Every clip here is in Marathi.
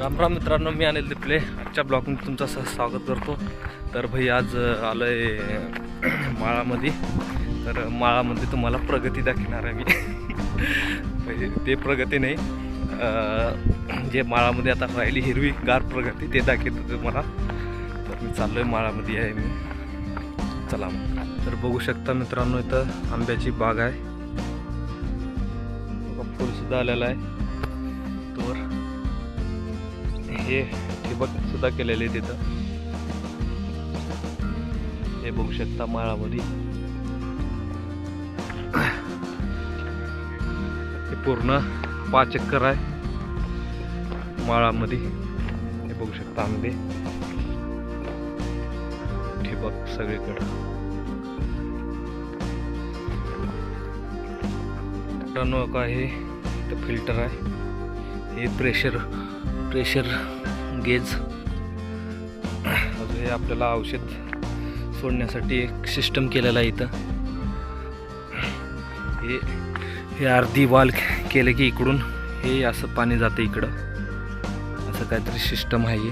राम राम मित्रांनो मी अनिल दिपले. आजच्या ब्लॉगमध्ये तुमचं असं स्वागत करतो. तर भाई आज आलो आहे माळामध्ये. तर माळामध्ये तुम्हाला प्रगती दाखवणार आहे मी. ते प्रगती नाही. जे माळामध्ये आता राहिली हिरवी गार प्रगती ते दाखवतो तुम्हाला. तर मी चाललो आहे माळामध्ये आहे मी. चला मग. तर बघू शकता मित्रांनो इथं आंब्याची बाग आहे. फुलसुद्धा आलेला आहे. हे ठिबक सुद्धा केलेले तिथं. हे बघू शकता माळामध्ये. हे पूर्ण पाच एक्कर आहे माळामध्ये. हे बघू शकता आंबे. ठिबक सगळीकडं. मित्रांनो आहे. हे इथं फिल्टर आहे. हे प्रेशर प्रेशर गेज. अजून हे आपल्याला औषध सोडण्यासाठी एक सिस्टम केलेला आहे इथं. हे हे अर्धी वाल केलं की इकडून हे असं पाणी जातं इकडं. असं काहीतरी सिस्टम आहे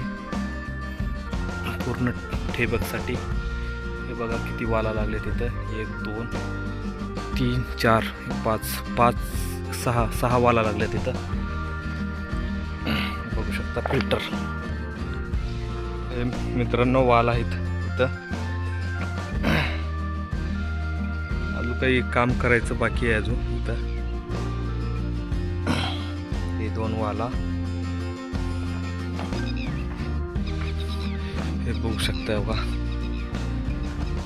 पूर्ण ठेबकसाठी. हे बघा किती वाला लागले तिथं. एक दोन तीन चार पाच पाच सहा सहा वाला लागल्या तिथं. शकता फिल्टर हे मित्रांनो वाल आहेत इथं. अजून काही काम करायचं बाकी आहे अजून इथं. हे दोन वाला. हे बघू शकता बघा.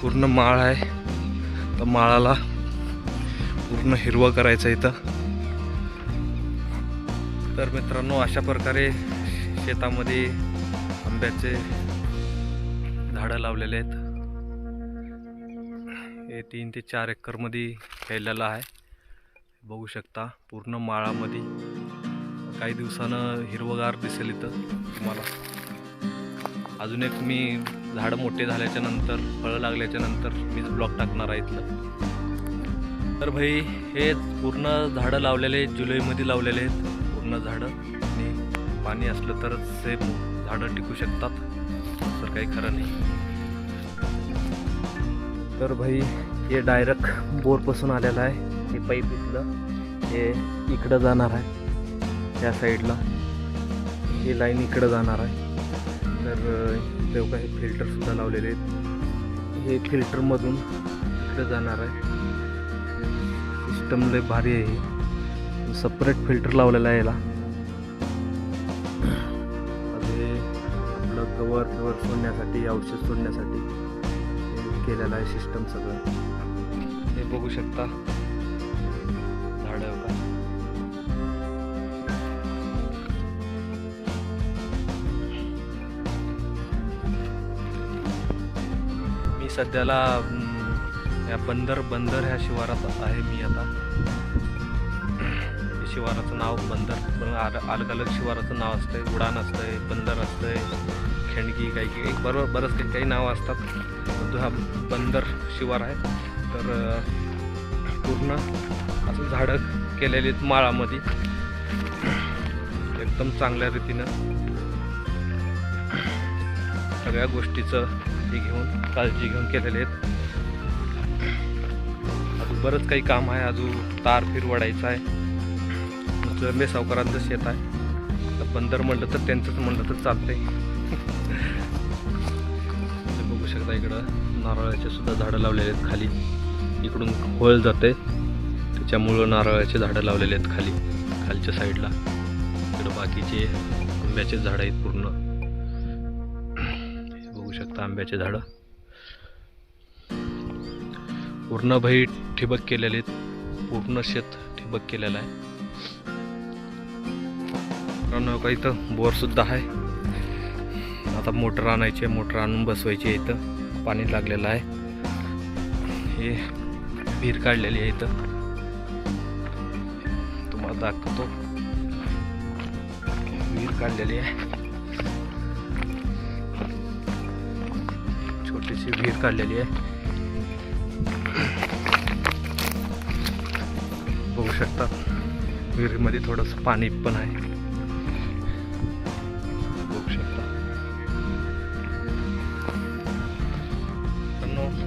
पूर्ण माळ आहे. तर माळाला पूर्ण हिरवं करायचं इथं. तर मित्रांनो अशा प्रकारे शेतामध्ये आंब्याचे झाडं लावलेले आहेत. हे तीन ते चार एकरमध्ये फैललेलं आहे. बघू शकता पूर्ण माळामध्ये काही दिवसानं हिरवगार दिसेल इथं तुम्हाला. अजून एक मी झाडं मोठे झाल्याच्यानंतर फळं लागल्याच्या नंतर मीच ब्लॉक टाकणार आहे इथलं. तर भाई हे पूर्ण झाडं लावलेले आहेत जुलैमध्ये लावलेले आहेत पूर्ण झाडं. पाणी असलं तरच हे झाडं टिकू शकतात. तर काही खरं नाही. तर भाई हे डायरेक्ट बोरपासून आलेलं आहे. हे पाईप इथलं. हे इकडं जाणार आहे. त्या साईडला ही लाईन इकडं जाणार आहे. तर इथे काही फिल्टरसुद्धा लावलेले आहेत. हे फिल्टरमधून इकडं जाणार आहे. सिस्टम लय भारी आहे सपरेट फिल्टर लावलेला आहे याला. आपलं कवर कवर सोडण्यासाठी औषध सोडण्यासाठी केलेला केलेलं आहे सिस्टम सगळं. हे बघू शकता. झाडं का? मी सध्याला या बंदर बंदर ह्या शिवारात आहे मी आता. शिवाराचं नाव बंदर पण अलग अलग शिवाराचं नाव असतंय. उडान असतंय बंदर असतंय. खेणगी काही की एक बरोबर बरंच काही काही नावं असतात. परंतु हा बंदर शिवार आहे. तर पूर्ण असं झाडं केलेली आहेत माळामध्ये. एकदम चांगल्या रीतीनं सगळ्या गोष्टीचं हे घेऊन काळजी घेऊन केलेले आहेत. अजून बरंच काही काम आहे. अजून तार फिर वडायचं आहे. जंबे सावकारांचं शेत आहे. तर बंदर म्हणलं तर त्यांचंच म्हणलं तर चालतंय. ते शकता इकडं. नारळाचे सुद्धा झाडं लावलेले आहेत खाली. इकडून होळ जाते. त्याच्यामुळं नारळाचे झाडं लावलेले आहेत खाली खालच्या साईडला. इकडं बाकीचे आंब्याचे झाडं आहेत पूर्ण. बघू शकता आंब्याचे झाडं. पूर्ण भाई ठिबक केलेले आहेत. पूर्ण शेत ठिबक केलेलं आहे. काही तर इथं बोर सुद्धा आहे. आता मोटर आणायची आहे मोटर आणून बसवायची आहे इथं. पाणी लागलेलं आहे. हे विहीर काढलेली आहे इथं. तुम्हाला दाखवतो. विहीर काढलेली आहे. छोटीशी विहीर काढलेली आहे. बघू शकता विहिरीमध्ये थोडंसं पाणी पण आहे.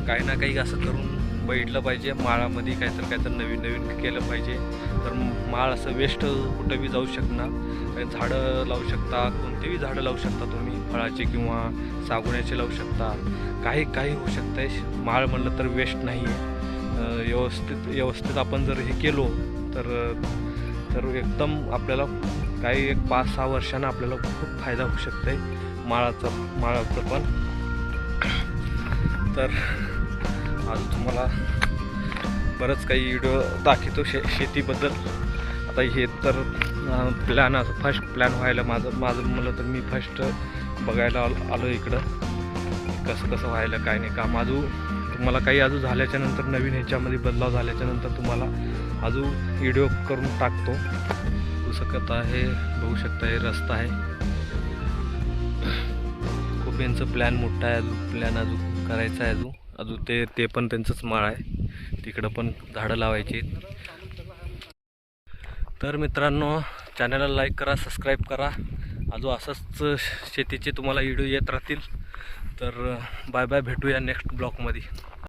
काही ना काही असं करून बैठलं पाहिजे. माळामध्ये काहीतरी काहीतरी नवीन नवीन केलं पाहिजे. तर माळ असं वेस्ट कुठं बी जाऊ शकणार. काही झाडं लावू शकता कोणतेही झाडं लावू शकता तुम्ही. फळाचे किंवा सागुण्याचे लावू शकता. काही काही होऊ शकतं माळ म्हणलं तर वेस्ट नाही आहे व्यवस्थित व्यवस्थित आपण जर हे केलो तर तर एकदम आपल्याला काही एक पाच सहा वर्षानं आपल्याला खूप फायदा होऊ शकतो आहे माळाचा माळाचं पण. तर आज तुम्हाला बरंच काही व्हिडिओ दाखवतो शे शेतीबद्दल. आता हे तर प्लॅन असं फर्स्ट प्लॅन व्हायला माझं माझं म्हणलं तर मी फर्स्ट बघायला आलो आलो इकडं. कसं कसं व्हायला काय नाही काम. अजून तुम्हाला काही अजून झाल्याच्यानंतर नवीन ह्याच्यामध्ये बदलाव झाल्याच्यानंतर तुम्हाला अजून व्हिडिओ करून टाकतो. पुस्तकत आहे बघू शकता हे रस्ता आहे. खूप यांचं प्लॅन मोठा आहे अजून प्लॅन अजून करायचा आहे अजून. अजून ते ते पण त्यांचंच माळ आहे. तिकडं पण झाडं लावायची. तर मित्रांनो चॅनलला लाईक करा सबस्क्राईब करा. अजून असंच शेतीचे तुम्हाला व्हिडिओ येत राहतील. तर बाय बाय भेटूया नेक्स्ट ब्लॉगमध्ये